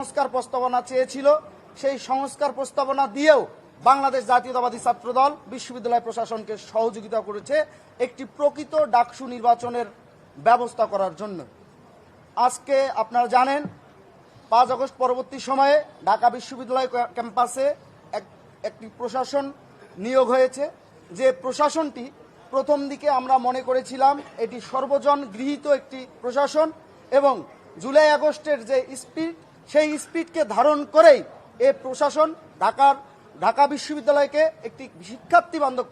সংস্কার প্রস্তাবনা চেয়েছিল, সেই সংস্কার প্রস্তাবনা দিয়েও বাংলাদেশ জাতীয়তাবাদী ছাত্রদল বিশ্ববিদ্যালয় প্রশাসনকে সহযোগিতা করেছে একটি প্রকৃত ডাকসু নির্বাচনের ব্যবস্থা করার জন্য। আজকে আপনারা জানেন, পাঁচ আগস্ট পরবর্তী সময়ে ঢাকা বিশ্ববিদ্যালয় ক্যাম্পাসে এক- একটি প্রশাসন নিয়োগ হয়েছে। যে প্রশাসনটি প্রথম দিকে আমরা মনে করেছিলাম এটি সর্বজন গৃহীত একটি প্রশাসন এবং জুলাই আগস্টের যে স্পিড সেই স্পিডকে ধারণ করেই এ প্রশাসন ঢাকার, ঢাকা বিশ্ববিদ্যালয়কে একটি শিক্ষার্থী বান্ধব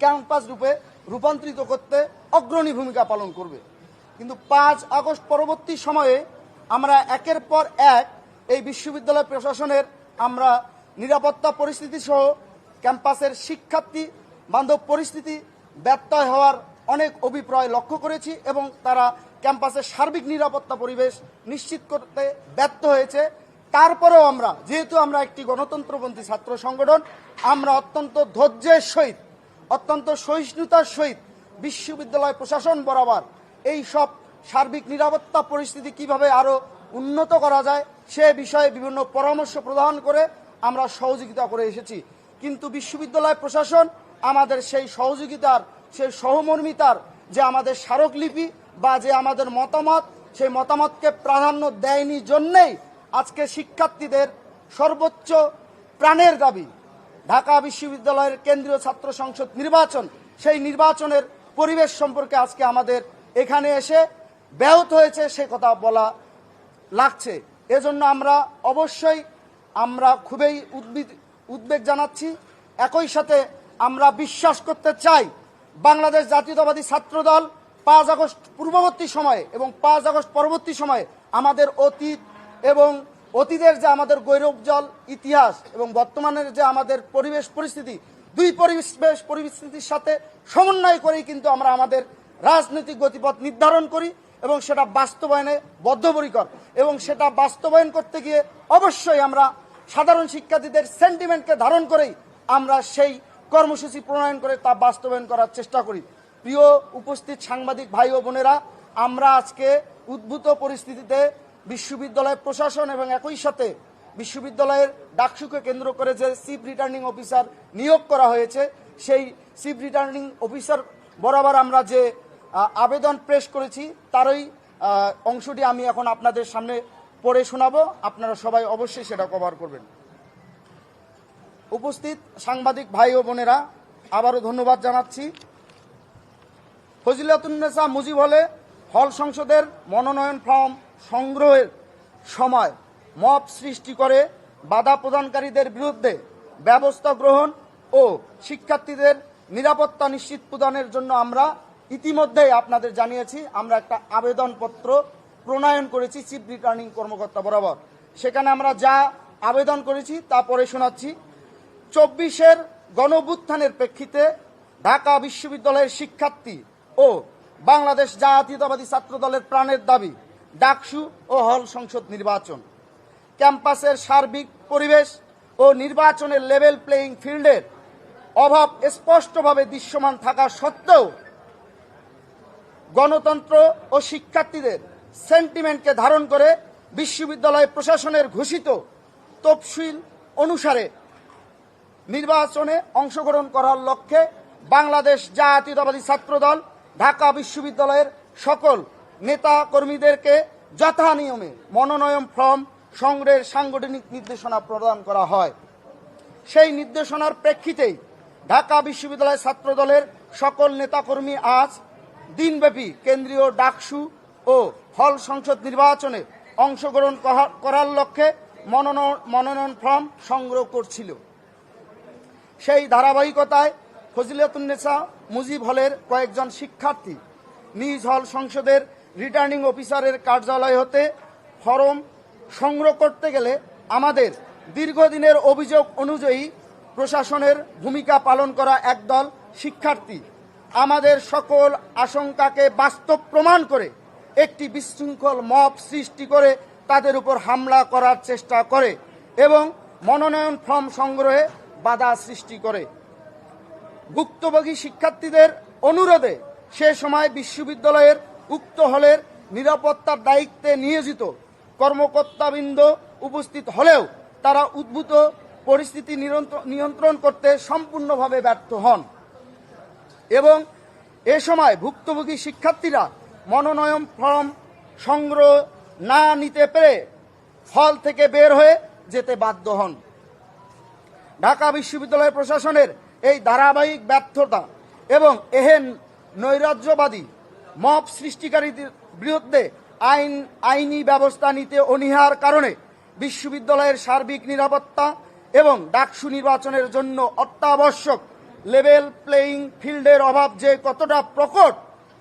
ক্যাম্পাস রূপে রূপান্তরিত করতে অগ্রণী ভূমিকা পালন করবে। কিন্তু পাঁচ আগস্ট পরবর্তী সময়ে আমরা একের পর এক এই বিশ্ববিদ্যালয় প্রশাসনের আমরা নিরাপত্তা পরিস্থিতি সহ ক্যাম্পাসের শিক্ষার্থী বান্ধব পরিস্থিতি ব্যত্যয় হওয়ার অনেক অভিপ্রায় লক্ষ্য করেছি এবং তারা ক্যাম্পাসের সার্বিক নিরাপত্তা পরিবেশ নিশ্চিত করতে ব্যর্থ হয়েছে। তারপরেও আমরা, যেহেতু আমরা একটি গণতন্ত্রপন্থী ছাত্র সংগঠন, আমরা অত্যন্ত ধৈর্যের সহিত, অত্যন্ত সহিষ্ণুতার সহিত বিশ্ববিদ্যালয় প্রশাসন বরাবর এই সব সার্বিক নিরাপত্তা পরিস্থিতি কীভাবে আরও উন্নত করা যায়, সে বিষয়ে বিভিন্ন পরামর্শ প্রদান করে আমরা সহযোগিতা করে এসেছি। কিন্তু বিশ্ববিদ্যালয় প্রশাসন আমাদের সেই সহযোগিতার, সেই সহমর্মিতার যে আমাদের স্মারকলিপি বা যে আমাদের মতামত, সেই মতামতকে প্রাধান্য দেয়নি জন্যেই আজকে শিক্ষার্থীদের সর্বোচ্চ প্রাণের দাবি, ঢাকা বিশ্ববিদ্যালয়ের কেন্দ্রীয় ছাত্র সংসদ নির্বাচন। সেই নির্বাচনের পরিবেশ সম্পর্কে আজকে আমাদের এখানে এসে ব্যাহত হয়েছে সে কথা বলা লাগছে। এজন্য আমরা অবশ্যই আমরা খুবই উদ্বিদ উদ্বেগ জানাচ্ছি। একই সাথে আমরা বিশ্বাস করতে চাই বাংলাদেশ জাতীয়তাবাদী ছাত্রদল পাঁচ আগস্ট পূর্ববর্তী সময়ে এবং পাঁচ আগস্ট পরবর্তী সময়ে আমাদের অতীত এবং অতীতের যে আমাদের গৌরবজল ইতিহাস এবং বর্তমানের যে আমাদের পরিবেশ পরিস্থিতি, দুই পরিবেশ পরিস্থিতির সাথে সমন্বয় করেই কিন্তু আমরা আমাদের রাজনৈতিক গতিপথ নির্ধারণ করি এবং সেটা বাস্তবায়নে বদ্ধপরিকর এবং সেটা বাস্তবায়ন করতে গিয়ে অবশ্যই আমরা সাধারণ শিক্ষার্থীদের সেন্টিমেন্টকে ধারণ করেই আমরা সেই কর্মসূচি প্রণয়ন করে তা বাস্তবায়ন করার চেষ্টা করি। প্রিয় উপস্থিত সাংবাদিক ভাই ও বোনেরা, আমরা আজকে উদ্ভূত পরিস্থিতিতে বিশ্ববিদ্যালয় প্রশাসন এবং একই সাথে বিশ্ববিদ্যালয়ের ডাকসুকে কেন্দ্র করে যে চিফ রিটার্নিং অফিসার নিয়োগ করা হয়েছে, সেই চিফ রিটার্নিং অফিসার বরাবর আমরা যে আবেদন পেশ করেছি, তারই অংশটি আমি এখন আপনাদের সামনে পড়ে শোনাবো। আপনারা সবাই অবশ্যই সেটা কভার করবেন। উপস্থিত সাংবাদিক ভাই ও বোনেরা, আবারও ধন্যবাদ জানাচ্ছি। ফজিলাতুন্নেসা মুজিব হলে হল সংসদের মনোনয়ন ফর্ম সংগ্রহের সময় মপ সৃষ্টি করে বাধা প্রদানকারীদের বিরুদ্ধে ব্যবস্থা গ্রহণ ও শিক্ষার্থীদের নিরাপত্তা নিশ্চিত প্রদানের জন্য আমরা ইতিমধ্যেই আপনাদের জানিয়েছি, আমরা একটা আবেদনপত্র প্রণয়ন করেছি চিফ রিটার্নিং কর্মকর্তা বরাবর। সেখানে আমরা যা আবেদন করেছি তা পরে শোনাচ্ছি। চব্বিশের গণভুত্থানের প্রেক্ষিতে ঢাকা বিশ্ববিদ্যালয়ের শিক্ষার্থী ও বাংলাদেশ জাতীয়তাবাদী ছাত্র দলের প্রাণের দাবি, ডাকসু ও হল সংসদ নির্বাচন। ক্যাম্পাসের সার্বিক পরিবেশ ও নির্বাচনের লেভেল প্লেয়িং ফিল্ডের অভাব স্পষ্টভাবে দৃশ্যমান থাকা সত্ত্বেও গণতন্ত্র ও শিক্ষার্থীদের সেন্টিমেন্টকে ধারণ করে বিশ্ববিদ্যালয় প্রশাসনের ঘোষিত তফসিল অনুসারে নির্বাচনে অংশগ্রহণ করার লক্ষ্যে বাংলাদেশ জাতীয়তাবাদী ছাত্রদল ঢাকা বিশ্ববিদ্যালয়ের সকল নেতা কর্মীদেরকে যথা নিয়মে মনোনয়ন ফর্ম সংগ্রহের সাংগঠনিক নির্দেশনা প্রদান করা হয়। সেই নির্দেশনার প্রেক্ষিতেই ঢাকা বিশ্ববিদ্যালয় ছাত্রদলের সকল নেতাকর্মী আজ দিনব্যাপী কেন্দ্রীয় ডাকসু ও হল সংসদ নির্বাচনে অংশগ্রহণ করা- করার লক্ষ্যে মনোনয়ন ফর্ম সংগ্রহ করছিল। সেই ধারাবাহিকতায় ফজিলাতুন্নেসা মুজিব হলের কয়েকজন শিক্ষার্থী নিজ হল সংসদের রিটার্নিং অফিসারের কার্যালয় হতে ফরম সংগ্রহ করতে গেলে আমাদের দীর্ঘদিনের অভিযোগ অনুযায়ী প্রশাসনের ভূমিকা পালন করা একদল শিক্ষার্থী। আমাদের সকল আশঙ্কাকে বাস্তব প্রমাণ করে একটি বিশৃঙ্খল মব সৃষ্টি করে তাদের উপর হামলা করার চেষ্টা করে এবং মনোনয়ন ফর্ম সংগ্রহে বাধা সৃষ্টি করে। ভুক্তভোগী শিক্ষার্থীদের অনুরোধে সে সময় বিশ্ববিদ্যালয়ের উক্ত হলের নিরাপত্তার দায়িত্বে নিয়োজিত কর্মকর্তাবৃন্দ উপস্থিত হলেও তারা উদ্ভূত পরিস্থিতি নিয়ন্ত্রণ করতে সম্পূর্ণভাবে ব্যর্থ হন। এবং এ সময় ভুক্তভোগী শিক্ষার্থীরা মনোনয়ন ফর্ম সংগ্রহ না নিতে পেরে হল থেকে বের হয়ে যেতে বাধ্য হন। ঢাকা বিশ্ববিদ্যালয় প্রশাসনের এই ধারাবাহিক ব্যর্থতা এবং এহেন নৈরাজ্যবাদী মপ সৃষ্টিকারীদের বিরুদ্ধে আইন, আইনি ব্যবস্থা নিতে অনীহার কারণে বিশ্ববিদ্যালয়ের সার্বিক নিরাপত্তা এবং ডাকসু নির্বাচনের জন্য অত্যাবশ্যক লেভেল প্লেয়িং ফিল্ডের অভাব যে কতটা প্রকট,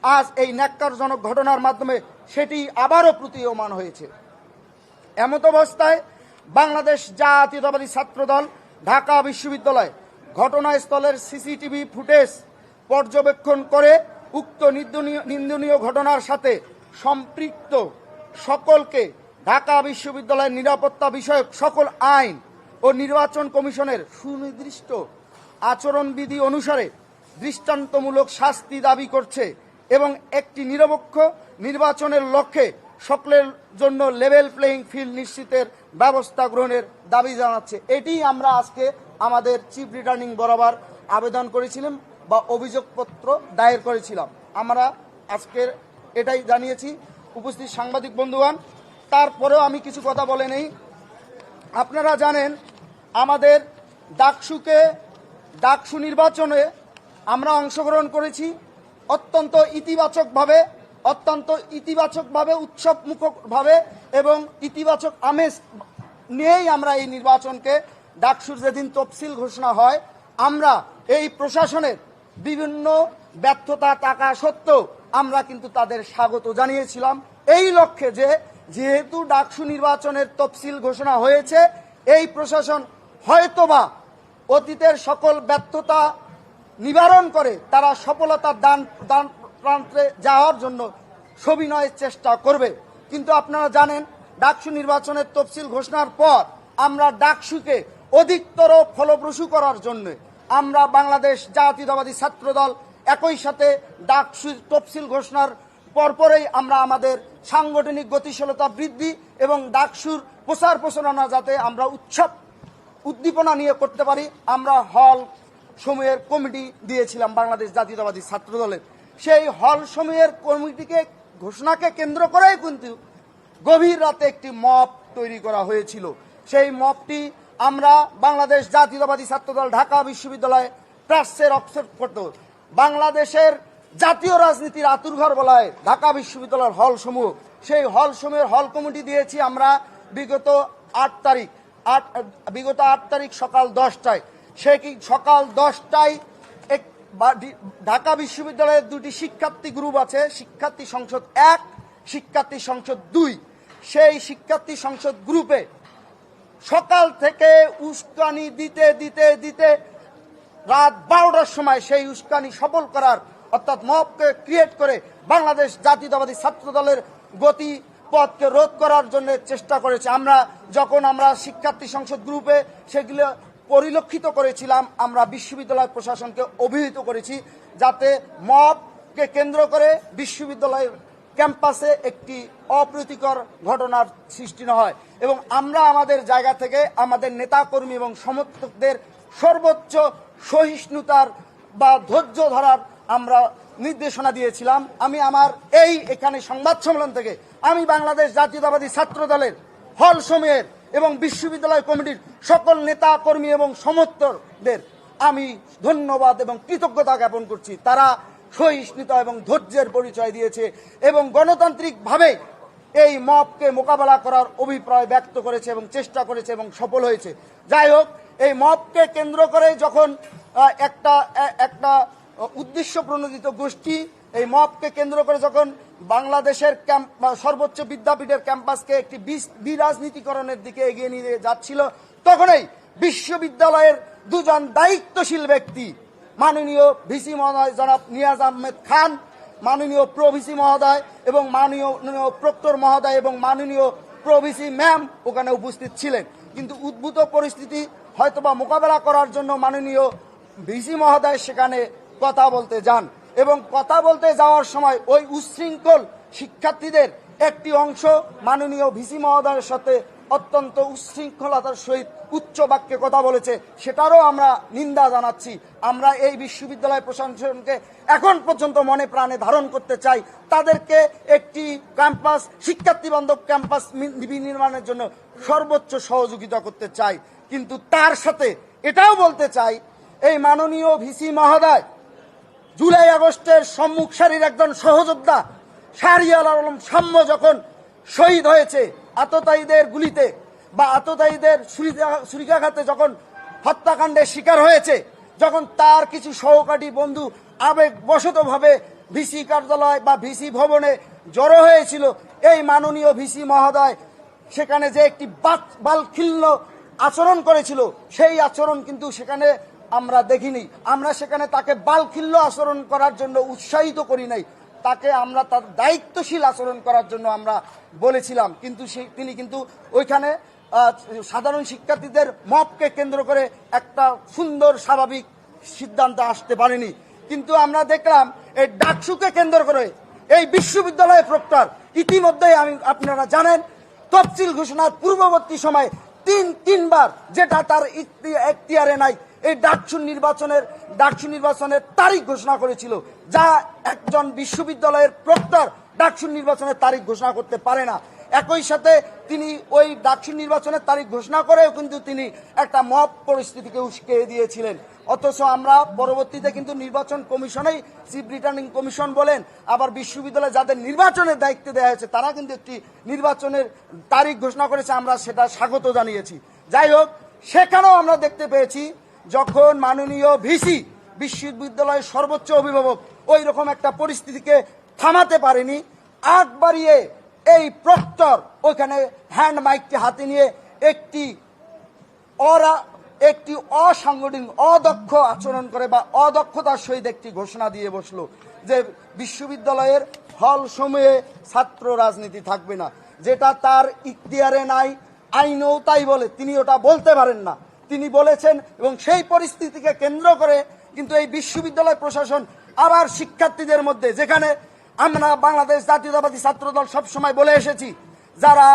আজ এই ন্যাক্কারজনক ঘটনার মাধ্যমে সেটি আবারও প্রতীয়মান হয়েছে। এমত অবস্থায় বাংলাদেশ জাতীয়তাবাদী ছাত্রদল, ঢাকা বিশ্ববিদ্যালয় ঘটনাস্থলের সিসিটিভি ফুটেজ পর্যবেক্ষণ করে উক্ত নিন্দনীয় ঘটনার সাথে সম্পৃক্ত সকলকে ঢাকা বিশ্ববিদ্যালয়ের নিরাপত্তা বিষয়ক সকল আইন ও নির্বাচন কমিশনের সুনির্দিষ্ট আচরণবিধি অনুসারে দৃষ্টান্তমূলক শাস্তি দাবি করছে এবং একটি নিরপেক্ষ নির্বাচনের লক্ষ্যে সকলের জন্য লেভেল প্লেইং ফিল্ড নিশ্চিতের ব্যবস্থা গ্রহণের দাবি জানাচ্ছে। এটি আমরা আজকে আমাদের চিফ রিটার্নিং বরাবর আবেদন করেছিলাম বা অভিযোগপত্র দায়ের করেছিলাম। আমরা আজকের এটাই জানিয়েছি। উপস্থিত সাংবাদিক বন্ধুগণ, তারপরেও আমি কিছু কথা বলে নেই। আপনারা জানেন, আমাদের ডাকসুকে ডাকসু নির্বাচনে আমরা অংশগ্রহণ করেছি। অত্যন্ত ইতিবাচকভাবে অত্যন্ত ইতিবাচকভাবে উৎসবমুখভাবে এবং ইতিবাচক আমেজ নিয়েই আমরা এই নির্বাচনকে ডাকসুর যেদিন তফসিল ঘোষণা হয়, আমরা এই প্রশাসনের বিভিন্ন ব্যর্থতা টাকা সত্ত্বেও আমরা কিন্তু তাদের স্বাগত জানিয়েছিলাম। এই লক্ষ্যে যে যেহেতু ডাকসু নির্বাচনের তফসিল ঘোষণা হয়েছে, এই প্রশাসন হয়তোবা অতীতের সকল ব্যর্থতা নিবারণ করে তারা সফলতার দান দান প্রান্তে যাওয়ার জন্য সবিনয়ের চেষ্টা করবে। কিন্তু আপনারা জানেন, ডাকসু নির্বাচনের তফসিল ঘোষণার পর আমরা ডাকসুকে অধিকতর ফলপ্রসূ করার জন্য আমরা বাংলাদেশ জাতীয়তাবাদী ছাত্রদল একই সাথে ডাকসু তফসিল ঘোষণার পরপরেই আমরা আমাদের সাংগঠনিক গতিশীলতা বৃদ্ধি এবং ডাকসুর প্রচার প্রচারণা যাতে আমরা উৎসব উদ্দীপনা নিয়ে করতে পারি, আমরা হল সমূহের কমিটি দিয়েছিলাম বাংলাদেশ জাতীয়তাবাদী ছাত্র দলের সেই হল সমূহের কমিটিকে, ঘোষণাকে কেন্দ্র করেই কিন্তু গভীর রাতে একটি মপ তৈরি করা হয়েছিল। সেই মপটি আমরা বাংলাদেশ জাতীয়তাবাদী ছাত্রদল ঢাকা বিশ্ববিদ্যালয়ে প্রাচ্যের অক্ষর করত বাংলাদেশের জাতীয় রাজনীতির আতুরঘর বলায় ঢাকা বিশ্ববিদ্যালয়ের হল সমূহ সেই হল সমূহের হল কমিটি দিয়েছি আমরা বিগত আট তারিখ। আট, বিগত আট তারিখ সকাল দশটায়। সে কি সকাল দশটায় এক ঢাকা বিশ্ববিদ্যালয়ের দুটি শিক্ষার্থী গ্রুপ আছে, শিক্ষার্থী সংসদ এক, শিক্ষার্থী সংসদ দুই। সেই শিক্ষার্থী সংসদ গ্রুপে সকাল থেকে উস্কানি দিতে দিতে দিতে রাত বারোটার সময় সেই উস্কানি সফল করার, অর্থাৎ মবকে ক্রিয়েট করে বাংলাদেশ জাতীয়তাবাদী ছাত্র দলের গতি পথকে রোধ করার জন্য চেষ্টা করেছে। আমরা যখন আমরা শিক্ষার্থী সংসদ গ্রুপে সেগুলো পরিলক্ষিত করেছিলাম, আমরা বিশ্ববিদ্যালয় প্রশাসনকে অভিহিত করেছি যাতে মবকে কেন্দ্র করে বিশ্ববিদ্যালয়ের ক্যাম্পাসে একটি অপ্রীতিকর ঘটনার সৃষ্টি না হয়। এবং আমরা আমাদের জায়গা থেকে আমাদের নেতাকর্মী এবং সমর্থকদের সর্বোচ্চ সহিষ্ণুতার বা ধৈর্য ধরার আমরা নির্দেশনা দিয়েছিলাম। আমি আমার এই এখানে সংবাদ সম্মেলন থেকে আমি বাংলাদেশ জাতীয়তাবাদী ছাত্র দলের হল সমূহের এবং বিশ্ববিদ্যালয় কমিটির সকল নেতা কর্মী এবং সমর্থকদের আমি ধন্যবাদ এবং কৃতজ্ঞতা জ্ঞাপন করছি। তারা সহিষ্ণুতা এবং ধৈর্যের পরিচয় দিয়েছে এবং গণতান্ত্রিকভাবে এই মবকে মোকাবেলা করার অভিপ্রায় ব্যক্ত করেছে এবং চেষ্টা করেছে এবং সফল হয়েছে। যাই হোক, এই মবকে কেন্দ্র করে যখন একটা একটা উদ্দেশ্য প্রণোদিত গোষ্ঠী, এই মবকে কেন্দ্র করে যখন বাংলাদেশের সর্বোচ্চ বিদ্যাপীঠের ক্যাম্পাসকে একটি বিরাজনীতিকরণের দিকে এগিয়ে নিয়ে যাচ্ছিল, তখনই বিশ্ববিদ্যালয়ের দুজন দায়িত্বশীল ব্যক্তি, মাননীয় ভিসি মহোদয় জনাব নিয়াজ আহমেদ খান মাননীয় প্রভিসি মহোদয় এবং মাননীয় প্রক্টর মহোদয় এবং মাননীয় প্রভিসি ম্যাম ওখানে উপস্থিত ছিলেন। কিন্তু উদ্ভূত পরিস্থিতি হয়তোবা মোকাবেলা করার জন্য মাননীয় ভিসি মহোদয় সেখানে কথা বলতে যান এবং কথা বলতে যাওয়ার সময় ওই উচ্ছৃঙ্খল শিক্ষার্থীদের একটি অংশ মাননীয় ভিসি মহোদয়ের সাথে অত্যন্ত উচ্ছৃঙ্খলতার সহিত উচ্চ বাক্যে কথা বলেছে, সেটারও আমরা নিন্দা জানাচ্ছি। আমরা এই বিশ্ববিদ্যালয় প্রশাসনকে এখন পর্যন্ত মনে প্রাণে ধারণ করতে চাই। তাদেরকে একটি ক্যাম্পাস শিক্ষার্থী বান্ধব ক্যাম্পাস নির্মাণের জন্য সর্বোচ্চ সহযোগিতা করতে চাই। কিন্তু তার সাথে এটাও বলতে চাই, এই মাননীয় ভিসি মহোদয়, জুলাই আগস্টের সম্মুখ সারির একজন সহযোদ্ধা শাহরিয়াল আলম সাম্য যখন শহীদ হয়েছে, আততায়ীদের গুলিতে বা আততায়ীদের ছুরিকা- ছুরিকাঘাতে যখন হত্যাকাণ্ডের শিকার হয়েছে, যখন তার কিছু সহপাঠী বন্ধু আবেগবশতভাবে ভিসি কার্যালয় বা ভিসি ভবনে জড়ো হয়েছিল, এই মাননীয় ভিসি মহোদয় সেখানে যে একটি বালখিল্য আচরণ করেছিল, সেই আচরণ কিন্তু সেখানে আমরা দেখিনি। আমরা সেখানে তাকে বালখিল্য আচরণ করার জন্য উৎসাহিত করি নাই। তাকে আমরা তার দায়িত্বশীল আচরণ করার জন্য আমরা বলেছিলাম। কিন্তু সে, তিনি কিন্তু ওইখানে সাধারণ শিক্ষার্থীদের মপকে কেন্দ্র করে একটা সুন্দর স্বাভাবিক সিদ্ধান্তে আসতে পারেনি। কিন্তু আমরা দেখলাম এই ডাকসুকে কেন্দ্র করে এই বিশ্ববিদ্যালয়ের প্রক্টর ইতিমধ্যেই আমি, আপনারা জানেন, তফসিল ঘোষণার পূর্ববর্তী সময়ে তিন, তিনবার যেটা তার এখতিয়ারে নাই, এই ডাকসু নির্বাচনের ডাকসু নির্বাচনের তারিখ ঘোষণা করেছিল, যা একজন বিশ্ববিদ্যালয়ের প্রক্টর ডাকসু নির্বাচনের তারিখ ঘোষণা করতে পারে না। একই সাথে তিনি ওই ডাকসু নির্বাচনের তারিখ ঘোষণা করেও কিন্তু তিনি একটা মব পরিস্থিতিকে উস্কে দিয়েছিলেন। অথচ আমরা পরবর্তীতে কিন্তু নির্বাচন কমিশনেই চিফ রিটার্নিং কমিশন বলেন, আবার বিশ্ববিদ্যালয়ে যাদের নির্বাচনের দায়িত্ব দেওয়া হয়েছে, তারা কিন্তু একটি নির্বাচনের তারিখ ঘোষণা করেছে, আমরা সেটা স্বাগত জানিয়েছি। যাই হোক, সেখানেও আমরা দেখতে পেয়েছি যখন মাননীয় ভিসি বিশ্ববিদ্যালয়ের সর্বোচ্চ অভিভাবক ওই রকম একটা পরিস্থিতিকে থামাতে পারেনি, আগ বাড়িয়ে এই প্রক্টর ওইখানে হ্যান্ড মাইকটি হাতে নিয়ে একটি ওরা একটি অসাংগঠনিক, অদক্ষ আচরণ করে বা অদক্ষতার সহিত একটি ঘোষণা দিয়ে বসল যে বিশ্ববিদ্যালয়ের হল সময়ে ছাত্র রাজনীতি থাকবে না। যেটা তার ইখতিয়ারে নাই, আইনও তাই বলে। তিনি ওটা বলতে পারেন না। তিনি বলেছেন এবং সেই পরিস্থিতিকে কেন্দ্র করে কিন্তু এই বিশ্ববিদ্যালয় প্রশাসন আবার শিক্ষার্থীদের মধ্যে, যেখানে আমরা বাংলাদেশ জাতীয়তাবাদী ছাত্রদল সবসময় বলে এসেছি, যারা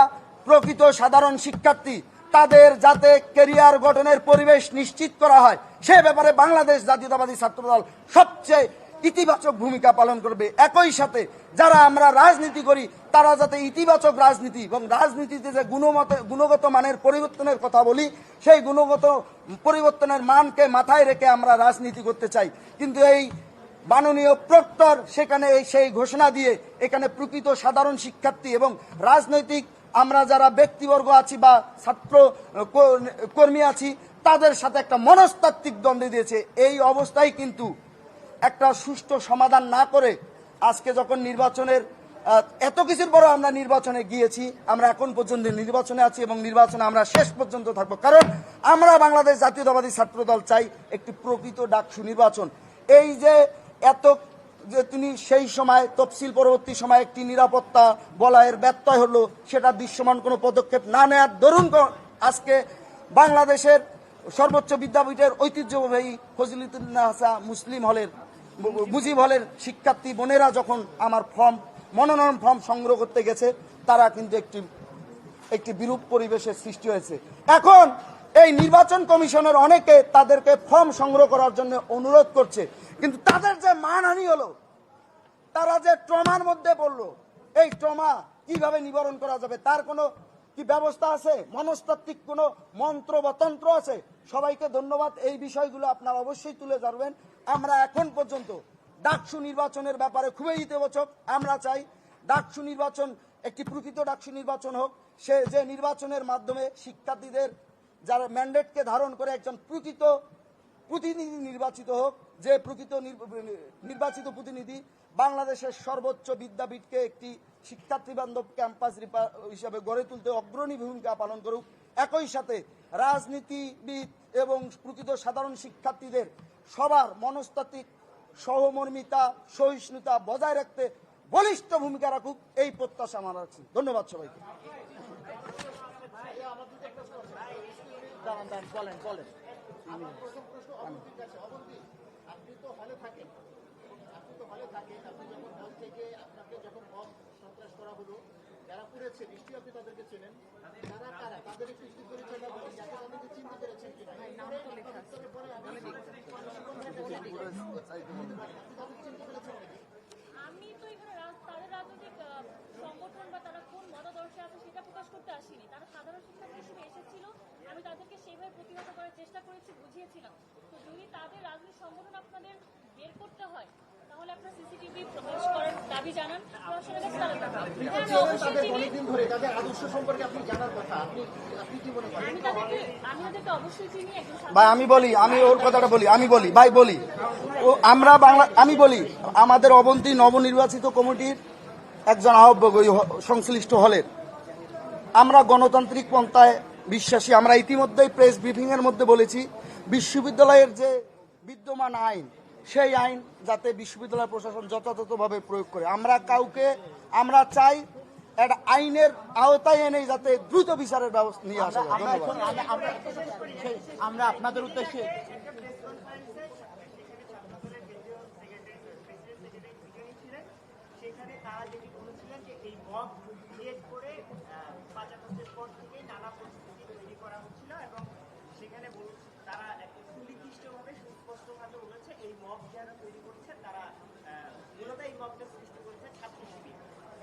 প্রকৃত সাধারণ শিক্ষার্থী, তাদের যাতে কেরিয়ার গঠনের পরিবেশ নিশ্চিত করা হয়, সে ব্যাপারে বাংলাদেশ জাতীয়তাবাদী ছাত্রদল সবচেয়ে ইতিবাচক ভূমিকা পালন করবে। একই সাথে যারা আমরা রাজনীতি করি, তারা যাতে ইতিবাচক রাজনীতি এবং রাজনীতিতে যে গুণমত, গুণগত মানের পরিবর্তনের কথা বলি, সেই গুণগত পরিবর্তনের মানকে মাথায় রেখে আমরা রাজনীতি করতে চাই। কিন্তু এই মাননীয় প্রক্টর সেখানে সেই ঘোষণা দিয়ে এখানে প্রকৃত সাধারণ শিক্ষার্থী এবং রাজনৈতিক আমরা যারা ব্যক্তিবর্গ আছি বা ছাত্র কর্মী আছি, তাদের সাথে একটা মনস্তাত্ত্বিক দ্বন্দ্ব দিয়েছে। এই অবস্থায় কিন্তু একটা সুষ্ঠু সমাধান না করে আজকে যখন নির্বাচনের এত কিছুর পরও আমরা নির্বাচনে গিয়েছি, আমরা এখন পর্যন্ত নির্বাচনে আছি এবং নির্বাচনে আমরা শেষ পর্যন্ত থাকব। কারণ আমরা বাংলাদেশ জাতীয়তাবাদী ছাত্রদল চাই একটি প্রকৃত ডাকসু নির্বাচন। এই যে এত যে তিনি সেই সময়, তফসিল পরবর্তী সময় একটি নিরাপত্তা বলয়ের ব্যত্যয় হলো, সেটা দৃশ্যমান কোনো পদক্ষেপ না নেয়ার দরুন আজকে বাংলাদেশের সর্বোচ্চ বিদ্যাপীঠের ঐতিহ্যবাহী ফজিলতুল্লাহসা মুসলিম হলের, মুজিব হলের শিক্ষার্থী বোনেরা যখন আমার ফর্ম, মনোনয়ন ফর্ম সংগ্রহ করতে গেছে, তারা কিন্তু একটি একটি বিরূপ পরিবেশের সৃষ্টি হয়েছে। এখন এই নির্বাচন কমিশনের অনেকে তাদেরকে ফর্ম সংগ্রহ করার জন্য অনুরোধ করছে। কিন্তু তাদের যে মানহানি হলো, তারা যে ট্রমার মধ্যে পড়ল, এই ট্রমা কীভাবে নিবারণ করা যাবে, তার কোনো কি ব্যবস্থা আছে? মনস্তাত্ত্বিক কোনো মন্ত্র বা তন্ত্র আছে? সবাইকে ধন্যবাদ, এই বিষয়গুলো আপনারা অবশ্যই তুলে ধরবেন। আমরা এখন পর্যন্ত ডাকসু নির্বাচনের ব্যাপারে খুবই ইতিবাচক। আমরা চাই ডাকসু নির্বাচন, একটি প্রকৃত ডাকসু নির্বাচন হোক। সে যে নির্বাচনের মাধ্যমে শিক্ষার্থীদের যারা ম্যান্ডেটকে ধারণ করে একজন প্রকৃত প্রতিনিধি নির্বাচিত হোক, যে প্রকৃত নির্ব- নির্বাচিত প্রতিনিধি বাংলাদেশের সর্বোচ্চ বিদ্যাপীঠকে একটি শিক্ষার্থী বান্ধব ক্যাম্পাস হিসাবে গড়ে তুলতে অগ্রণী ভূমিকা পালন করুক, একই সাথে রাজনীতিবিদ এবং প্রকৃত সাধারণ শিক্ষার্থীদের সবার মনস্তাত্ত্বিক সহমর্মিতা, সহিষ্ণুতা বজায় রাখতে বলিষ্ঠ ভূমিকা রাখুক, এই প্রত্যাশা আমার আছে। ধন্যবাদ সবাইকে। দাঁড়ান, দাঁড়ান, বলেন বলেন আপনি তো হলে থাকেন। আপনি তো হলে থাকেন আপনি যখন হল থেকে আপনাকে যখন বম সন্ত্রাস করা হলো যারা পুড়েছে নিশ্চয়ই আপনি তাদেরকে চেনেন। তারা কারা? তাদের একটু একটু পরিচয় বলুন যাতে তাদেরকে চিনতে পেরেছেন কিনা। উত্তরের পরে আমি আমি তো এখানে রাজ- তাদের রাজনৈতিক আহ, সংগঠন বা তারা কোন মতাদর্শে আছে সেটা প্রকাশ করতে আসিনি। তারা সাধারণ শিক্ষার্থী হিসেবে এসেছিল আমি তাদেরকে সেইভাবে প্রতিহত করার চেষ্টা করেছি বুঝিয়েছিলাম। তো যদি তাদের রাজনৈতিক সংগঠন আপনাদের বের করতে হয় তাহলে আপনার সিসিটিভি প্রকাশ করার দাবি জানান। হ্যাঁ, ভাই আমি বলি আমি ওর কথাটা বলি আমি বলি ভাই বলি। ও আমরা বাংলা আমি বলি আমাদের অবন্তী নবনির্বাচিত কমিটির একজন আহ্বক সংশ্লিষ্ট হলের আমরা গণতান্ত্রিক পন্থায় বিশ্বাসী আমরা ইতিমধ্যেই প্রেস ব্রিফিং এর মধ্যে বলেছি বিশ্ববিদ্যালয়ের যে বিদ্যমান আইন সেই আইন যাতে বিশ্ববিদ্যালয় প্রশাসন যথাযথভাবে প্রয়োগ করে। আমরা কাউকে আমরা চাই একটা আইনের আওতায় এনে যাতে দ্রুত বিচারের ব্যবস্থা নিয়ে আসা আমরা আপনাদের উদ্দেশ্যে সেখানে তারা যেটি বলেছিলেন যে এই মব ক্রিয়েট করে পাঁচ আগস্টের পর থেকে নানা পরিস্থিতি তৈরি করা হচ্ছিল এবং সেখানে বল- তারা একটা সুনির্দিষ্টভাবে সুস্পষ্টভাবে বলেছে এই মব যারা তৈরি করছে তারা আহ, মূলত এই মবটা সৃষ্টি করেছে ছাত্র শিবির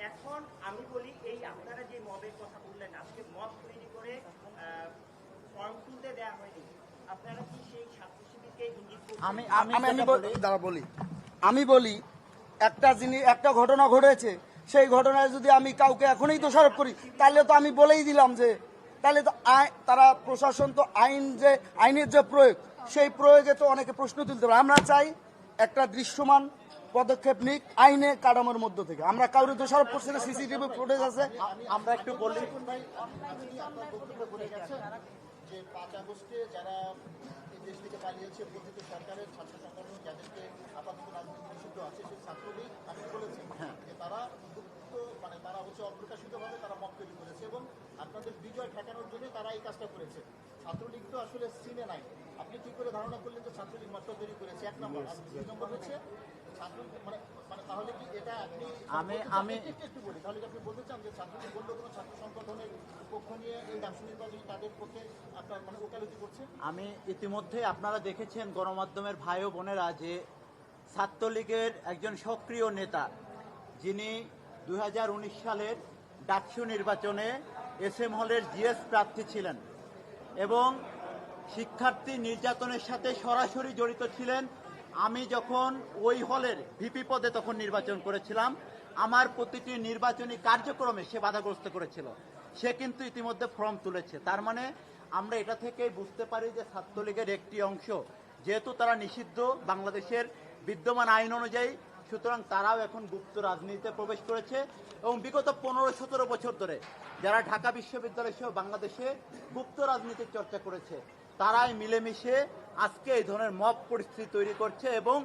এখন আমি বলি এই আপনারা যে মবের কথা বললেন আজকে মব তৈরি করে ফর্ম তুলতে দেওয়া হয়নি আপনারা কি সেই ছাত্র শিবিরকে ইঙ্গিত করছেন? আমি আমি বলি বলি দাঁড়া বলি। আমি বলি একটা জিনিস একটা ঘটনা ঘটেছে। সেই ঘটনায় যদি আমি কাউকে এখনই দোষারোপ করি তাহলে তো আমি বলেই দিলাম যে তাহলে তো তারা প্রশাসন তো আইন যে আইনের যে প্রয়োগ সেই প্রয়োগে তো অনেকে প্রশ্ন তুলতে পারে। আমরা চাই একটা দৃশ্যমান পদক্ষেপ নিক আইনে কাঠামোর মধ্য থেকে। আমরা কাউরে দোষারোপ করছি না সিসিটিভি ফুটেজ আছে। আমরা একটু বলি যে পাঁচ আগস্টে যারা দেশ থেকে পালিয়েছে কথিত সরকারের ছাত্র সংগঠন যাদেরকে আপাতত রাজনীতি নিষিদ্ধ আছে সেই ছাত্রলীগ আমি বলেছি যে তারা মানে তারা হচ্ছে অপ্রকাশিতভাবে তারা মত তৈরি করেছে এবং আপনাদের বিজয় ঠেকানোর জন্য তারা এই কাজটা করেছে। ছাত্রলীগ তো আসলে সিনে নাই। আপনি কি করে ধারণা করলেন যে ছাত্রলীগ মত তৈরি করেছে। এক নম্বর আর দুই নম্বর হচ্ছে ছাত্র মানে মানে তাহলে কি এটা আপনি আমি- আমি- একটু একটু বলি। তাহলে কি আপনি বলতে চান যে ছাত্রলীগ বলল কোনো ছাত্র সংগঠনের পক্ষ নিয়ে এই ডাকসু নির্বাচনী তাদের পক্ষে আপনার মানে ওকালতি করছে? আমি ইতিমধ্যে আপনারা দেখেছেন গণমাধ্যমের ভাই ও বোনেরা যে ছাত্রলীগের একজন সক্রিয় নেতা যিনি দুই হাজার উনিশ সালের ডাকসু নির্বাচনে এস এম হলের জিএস প্রার্থী ছিলেন এবং শিক্ষার্থী নির্যাতনের সাথে সরাসরি জড়িত ছিলেন। আমি যখন ওই হলের ভিপি পদে তখন নির্বাচন করেছিলাম। আমার প্রতিটি নির্বাচনী কার্যক্রমে সে বাধাগ্রস্ত করেছিল। সে কিন্তু ইতিমধ্যে ফর্ম তুলেছে। তার মানে আমরা এটা থেকে বুঝতে পারি যে ছাত্রলীগের একটি অংশ, যেহেতু তারা নিষিদ্ধ বাংলাদেশের বিদ্যমান আইন অনুযায়ী সুতরাং তারাও এখন গুপ্ত রাজনীতিতে প্রবেশ করেছে এবং বিগত পনেরো সতেরো বছর ধরে যারা ঢাকা বিশ্ববিদ্যালয় সহ বাংলাদেশে গুপ্ত রাজনীতির চর্চা করেছে, তারাই মিলেমিশে আজকে এই ধরনের মব পরিস্থিতি তৈরি করছে এবং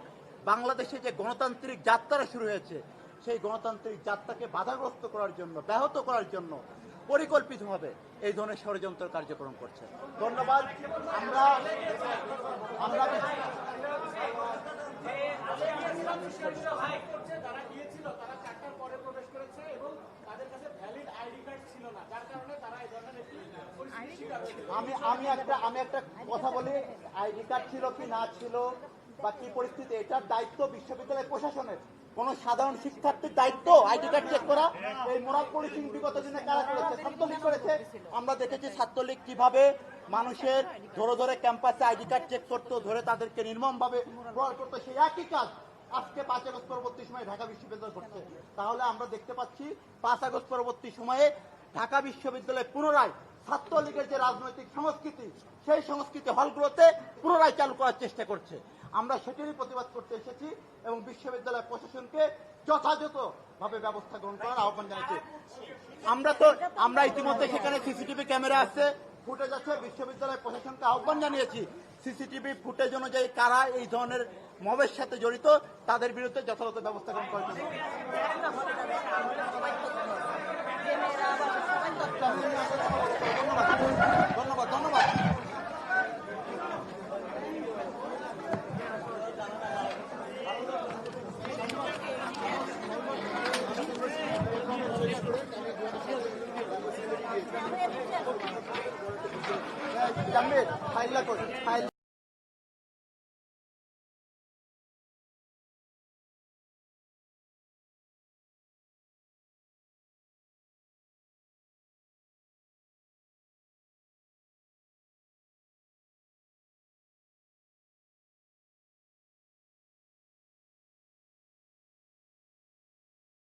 বাংলাদেশে যে গণতান্ত্রিক যাত্রা শুরু হয়েছে, সেই গণতান্ত্রিক যাত্রাকে বাধাগ্রস্ত করার জন্য, ব্যাহত করার জন্য পরিকল্পিতভাবে এই ধরনের ষড়যন্ত্র কার্যক্রম করছে। ধন্যবাদ। আমরা আমরা আমি আমি একটা আমি একটা কথা বলি। আইডি কার্ড ছিল কি না ছিল বা কি পরিস্থিতি, এটার দায়িত্ব বিশ্ববিদ্যালয় প্রশাসনের। কোন সাধারণ শিক্ষার্থীর দায়িত্ব আইডি কার্ড চেক করা, এই মোরাদ পুলিশিং বিগত দিনে কারা করেছে, ছাত্রলীগ করেছে। আমরা দেখেছি ছাত্রলীগ কীভাবে মানুষের ধরে ধরে ক্যাম্পাসে আইডি কার্ড চেক করতো, ধরে তাদেরকে নির্মমভাবে প্রহার করতো। সেই একই কাজ আজকে পাঁচ আগস্ট পরবর্তী সময়ে ঢাকা বিশ্ববিদ্যালয় করছে তাহলে আমরা দেখতে পাচ্ছি, পাঁচ আগস্ট পরবর্তী সময়ে ঢাকা বিশ্ববিদ্যালয় পুনরায় ছাত্রলীগের যে রাজনৈতিক সংস্কৃতি, সেই সংস্কৃতি হলগুলোতে পুনরায় চালু করার চেষ্টা করছে। আমরা সেটিরই প্রতিবাদ করতে এসেছি এবং বিশ্ববিদ্যালয় প্রশাসনকে যথাযথভাবে ব্যবস্থা গ্রহণ করার আহ্বান জানাচ্ছি। আমরা তো, আমরা ইতিমধ্যে সেখানে সিসিটিভি ক্যামেরা আছে, ফুটেজ আছে, বিশ্ববিদ্যালয় প্রশাসনকে আহ্বান জানিয়েছি। সিসিটিভি ফুটেজ অনুযায়ী কারা এই ধরনের মবের সাথে জড়িত, তাদের বিরুদ্ধে যথাযথ ব্যবস্থা গ্রহণ করার জন্য ধন্যবাদ ধন্যবাদ।